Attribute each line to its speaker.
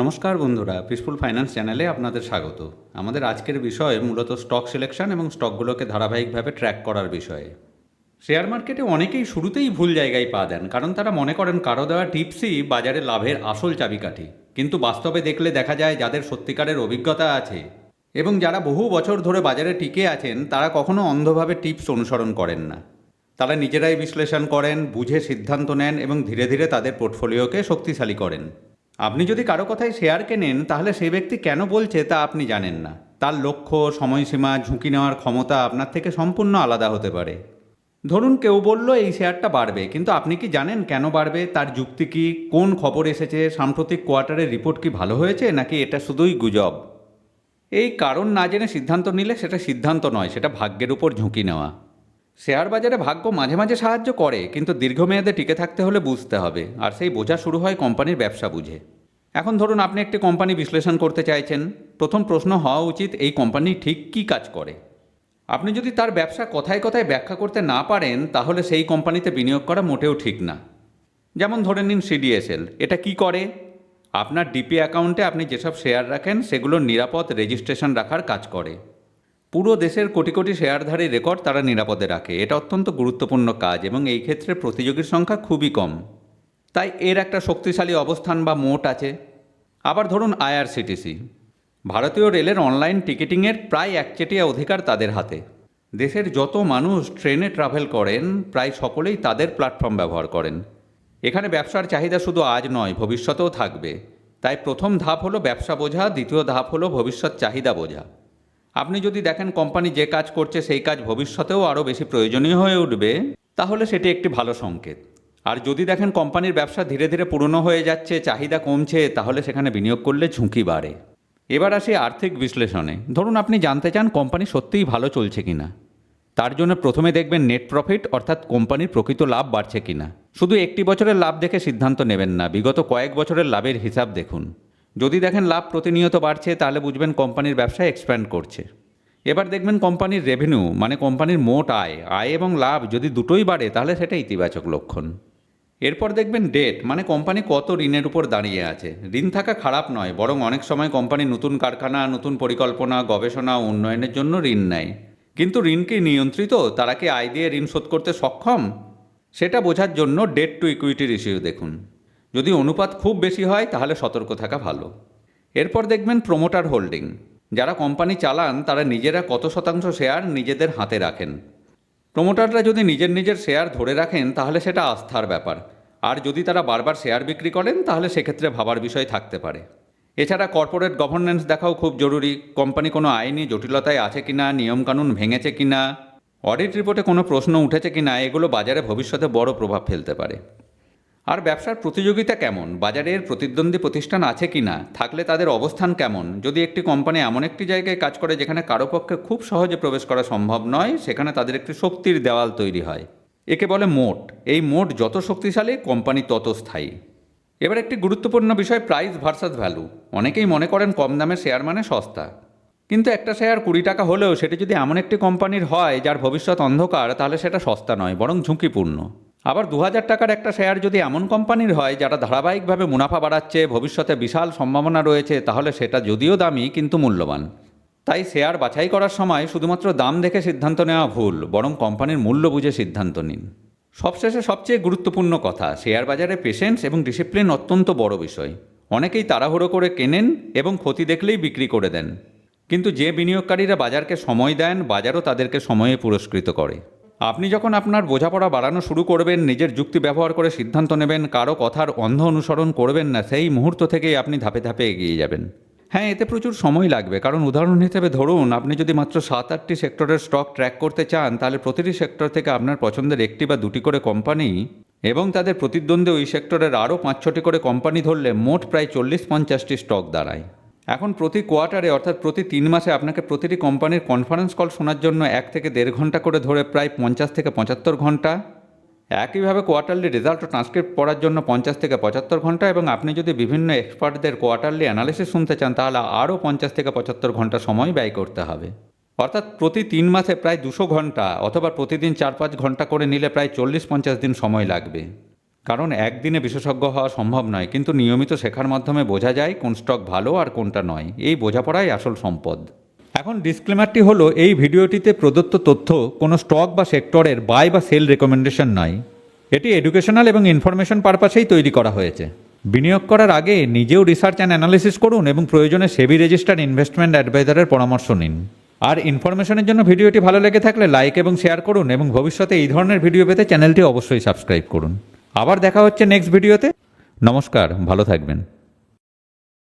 Speaker 1: নমস্কার বন্ধুরা peaceful finance চ্যানেলে আপনাদের স্বাগত। আমাদের আজকের বিষয় মূলত স্টক সিলেকশন এবং স্টকগুলোকে ধারাবাহিকভাবে ট্র্যাক করার বিষয়ে। শেয়ার মার্কেটে অনেকেই শুরুতেই ভুল জায়গায় পা দেন, কারণ তারা মনে করেন কারও দেওয়া টিপসই বাজারে লাভের আসল চাবিকাঠি। কিন্তু বাস্তবে দেখলে দেখা যায় যাদের সত্যিকারের অভিজ্ঞতা আছে এবং যারা বহু বছর ধরে বাজারে টিকে আছেন, তারা কখনো অন্ধভাবে টিপস অনুসরণ করেন না। তারা নিজেরাই বিশ্লেষণ করেন, বুঝে সিদ্ধান্ত নেন এবং ধীরে ধীরে তাদের পোর্টফোলিওকে শক্তিশালী করেন। আপনি যদি কারও কথায় শেয়ার কেনেন, তাহলে সেই ব্যক্তি কেন বলছে তা আপনি জানেন না। তার লক্ষ্য, সময়সীমা, ঝুঁকি নেওয়ার ক্ষমতা আপনার থেকে সম্পূর্ণ আলাদা হতে পারে। ধরুন কেউ বলল, এই শেয়ারটা বাড়বে। কিন্তু আপনি কি জানেন কেন বাড়বে? তার যুক্তি কি? কোন খবর এসেছে? সাম্প্রতিক কোয়ার্টারের রিপোর্ট কি ভালো হয়েছে? নাকি এটা শুধুই গুজব? এই কারণ না জেনে সিদ্ধান্ত নিলে সেটা সিদ্ধান্ত নয়, সেটা ভাগ্যের উপর ঝুঁকি নেওয়া। শেয়ার বাজারে ভাগ্য মাঝে মাঝে সাহায্য করে, কিন্তু দীর্ঘমেয়াদে টিকে থাকতে হলে বুঝতে হবে, আর সেই বোঝা শুরু হয় কোম্পানির ব্যবসা বুঝে। এখন ধরুন আপনি একটি কোম্পানি বিশ্লেষণ করতে চাইছেন, প্রথম প্রশ্ন হওয়া উচিত এই কোম্পানি ঠিক কী কাজ করে। আপনি যদি তার ব্যবসা কথায় কথায় ব্যাখ্যা করতে না পারেন, তাহলে সেই কোম্পানিতে বিনিয়োগ করা মোটেও ঠিক না। যেমন ধরে নিন সিডিএসএল, এটা কি করে? আপনার ডিপি অ্যাকাউন্টে আপনি যেসব শেয়ার রাখেন, সেগুলোর নিরাপদ রেজিস্ট্রেশন রাখার কাজ করে। পুরো দেশের কোটি কোটি শেয়ারধারী রেকর্ড তারা নিরাপদে রাখে। এটা অত্যন্ত গুরুত্বপূর্ণ কাজ এবং এই ক্ষেত্রে প্রতিযোগীর সংখ্যা খুবই কম। তাই এর একটা শক্তিশালী অবস্থান বা মোট আছে। আবার ধরুন আইআরসিটিসি। ভারতীয় রেলের অনলাইন টিকিটিংয়ের প্রায় একচেটিয়া অধিকার তাদের হাতে। দেশের যত মানুষ ট্রেনে ট্রাভেল করেন, প্রায় সকলেই তাদের প্ল্যাটফর্ম ব্যবহার করেন। এখানে ব্যবসার চাহিদা শুধু আজ নয়, ভবিষ্যতেও থাকবে। তাই প্রথম ধাপ হলো ব্যবসা বোঝা, দ্বিতীয় ধাপ হলো ভবিষ্যৎ চাহিদা বোঝা। আপনি যদি দেখেন কোম্পানি যে কাজ করছে, সেই কাজ ভবিষ্যতেও আরও বেশি প্রয়োজনীয় হয়ে উঠবে, তাহলে সেটি একটি ভালো সংকেত। আর যদি দেখেন কোম্পানির ব্যবসা ধীরে ধীরে পুরনো হয়ে যাচ্ছে, চাহিদা কমছে, তাহলে সেখানে বিনিয়োগ করলে ঝুঁকি বাড়ে। এবার আসি আর্থিক বিশ্লেষণে। ধরুন আপনি জানতে চান কোম্পানি সত্যিই ভালো চলছে কিনা। তার জন্য প্রথমে দেখবেন নেট প্রফিট অর্থাৎ কোম্পানির প্রকৃত লাভ বাড়ছে কিনা। শুধু একটি বছরের লাভ দেখে সিদ্ধান্ত নেবেন না, বিগত কয়েক বছরের লাভের হিসাব দেখুন। যদি দেখেন লাভ প্রতিনিয়ত বাড়ছে, তাহলে বুঝবেন কোম্পানির ব্যবসা এক্সপ্যান্ড করছে। এবার দেখবেন কোম্পানির রেভিনিউ মানে কোম্পানির মোট আয় আয় এবং লাভ যদি দুটোই বাড়ে, তাহলে সেটা ইতিবাচক লক্ষণ। এরপর দেখবেন ডেট মানে কোম্পানি কত ঋণের উপর দাঁড়িয়ে আছে। ঋণ থাকা খারাপ নয়, বরং অনেক সময় কোম্পানি নতুন কারখানা, নতুন পরিকল্পনা, গবেষণা, উন্নয়নের জন্য ঋণ নেয়। কিন্তু ঋণ কি নিয়ন্ত্রিত? তারা কি আয় দিয়ে ঋণ শোধ করতে সক্ষম? সেটা বোঝার জন্য ডেট টু ইকুইটি রেশিও দেখুন। যদি অনুপাত খুব বেশি হয়, তাহলে সতর্ক থাকা ভালো। এরপর দেখবেন প্রোমোটার হোল্ডিং যারা কোম্পানি চালান, তারা নিজেরা কত শতাংশ শেয়ার নিজেদের হাতে রাখেন। প্রোমোটাররা যদি নিজের নিজের শেয়ার ধরে রাখেন, তাহলে সেটা আস্থার ব্যাপার। আর যদি তারা বারবার শেয়ার বিক্রি করেন, তাহলে সেক্ষেত্রে ভাবার বিষয় থাকতে পারে। এছাড়া কর্পোরেট গভর্নেন্স দেখাও খুব জরুরি। কোম্পানি কোনো আইনি জটিলতায় আছে কি না নিয়মকানুন ভেঙেছে কি না অডিট রিপোর্টে কোনো প্রশ্ন উঠেছে কিনা, এগুলো বাজারে ভবিষ্যতে বড় প্রভাব ফেলতে পারে। আর ব্যবসার প্রতিযোগিতা কেমন? বাজারের প্রতিদ্বন্দ্বী প্রতিষ্ঠান আছে কি না? থাকলে তাদের অবস্থান কেমন? যদি একটি কোম্পানি এমন একটি জায়গায় কাজ করে যেখানে কারও পক্ষে খুব সহজে প্রবেশ করা সম্ভব নয়, সেখানে তাদের একটি শক্তির দেওয়াল তৈরি হয়। একে বলে মোট। এই মোট যত শক্তিশালী, কোম্পানি তত স্থায়ী। এবার একটি গুরুত্বপূর্ণ বিষয় প্রাইস ভার্সাস ভ্যালু অনেকেই মনে করেন কম দামের শেয়ার মানে সস্তা। কিন্তু একটা শেয়ার কুড়ি টাকা হলেও সেটি যদি এমন একটি কোম্পানির হয়, যার ভবিষ্যৎ অন্ধকার, তাহলে সেটা সস্তা নয়, বরং ঝুঁকিপূর্ণ। আবার দু হাজার টাকার একটা শেয়ার যদি এমন কোম্পানির হয়, যারা ধারাবাহিকভাবে মুনাফা বাড়াচ্ছে, ভবিষ্যতে বিশাল সম্ভাবনা রয়েছে, তাহলে সেটা যদিও দামি, কিন্তু মূল্যবান। তাই শেয়ার বাছাই করার সময় শুধুমাত্র দাম দেখে সিদ্ধান্ত নেওয়া ভুল, বরং কোম্পানির মূল্য বুঝে সিদ্ধান্ত নিন। সবশেষে সবচেয়ে গুরুত্বপূর্ণ কথা শেয়ার বাজারে পেশেন্স এবং ডিসিপ্লিন অত্যন্ত বড় বিষয়। অনেকেই তাড়াহুড়ো করে কেনেন এবং ক্ষতি দেখলেই বিক্রি করে দেন। কিন্তু যে বিনিয়োগকারীরা বাজারকে সময় দেন, বাজারও তাদেরকে সময়ে পুরস্কৃত করে। আপনি যখন আপনার বোঝাপড়া বাড়ানো শুরু করবেন, নিজের যুক্তি ব্যবহার করে সিদ্ধান্ত নেবেন, কারও কথার অন্ধ অনুসরণ করবেন না, সেই মুহূর্ত থেকেই আপনি ধাপে ধাপে এগিয়ে যাবেন। হ্যাঁ এতে প্রচুর সময় লাগবে, কারণ উদাহরণ হিসেবে ধরুন, আপনি যদি মাত্র সাত আটটি সেক্টরের স্টক ট্র্যাক করতে চান, তাহলে প্রতিটি সেক্টর থেকে আপনার পছন্দের একটি বা দুটি করে কোম্পানি এবং তাদের প্রতিদ্বন্দ্বী ওই সেক্টরের আরও পাঁচ ছটি করে কোম্পানি ধরলে মোট প্রায় চল্লিশ পঞ্চাশটি স্টক দাঁড়ায়। এখন প্রতি কোয়ার্টারে, অর্থাৎ প্রতি তিন মাসে আপনাকে প্রতিটি কোম্পানির কনফারেন্স কল শোনার জন্য এক থেকে দেড় ঘণ্টা করে ধরে প্রায় পঞ্চাশ থেকে পঁচাত্তর ঘণ্টা। একইভাবে কোয়ার্টারলি রেজাল্ট ও ট্রান্সক্রিপ্ট পড়ার জন্য পঞ্চাশ থেকে পঁচাত্তর ঘণ্টা এবং আপনি যদি বিভিন্ন এক্সপার্টদের কোয়ার্টারলি অ্যানালিসিস শুনতে চান, তাহলে আরও পঞ্চাশ থেকে পঁচাত্তর ঘণ্টা সময় ব্যয় করতে হবে। অর্থাৎ প্রতি তিন মাসে প্রায় দুশো ঘণ্টা অথবা প্রতিদিন চার পাঁচ ঘণ্টা করে নিলে প্রায় চল্লিশ পঞ্চাশ দিন সময় লাগবে। কারণ একদিনে বিশেষজ্ঞ হওয়া সম্ভব নয়, কিন্তু নিয়মিত শেখার মাধ্যমে বোঝা যায় কোন স্টক ভালো আর কোনটা নয়। এই বোঝাপড়াই আসল সম্পদ। এখন ডিসক্লেমারটি হলো, এই ভিডিওটিতে প্রদত্ত তথ্য কোনো স্টক বা সেক্টরের বাই বা সেল রেকমেন্ডেশন নয়। এটি এডুকেশনাল এবং ইনফরমেশন পারপাসেই তৈরি করা হয়েছে। বিনিয়োগ করার আগে নিজেও রিসার্চ অ্যান্ড অ্যানালিসিস করুন এবং প্রয়োজনে সেবি রেজিস্টার্ড ইনভেস্টমেন্ট অ্যাডভাইজারের পরামর্শ নিন। আর ইনফরমেশনের জন্য ভিডিওটি ভালো লেগে থাকলে লাইক এবং শেয়ার করুন এবং ভবিষ্যতে এই ধরনের ভিডিও পেতে চ্যানেলটি অবশ্যই সাবস্ক্রাইব করুন। আবার দেখা হচ্ছে নেক্সট ভিডিওতে নমস্কার ভালো থাকবেন।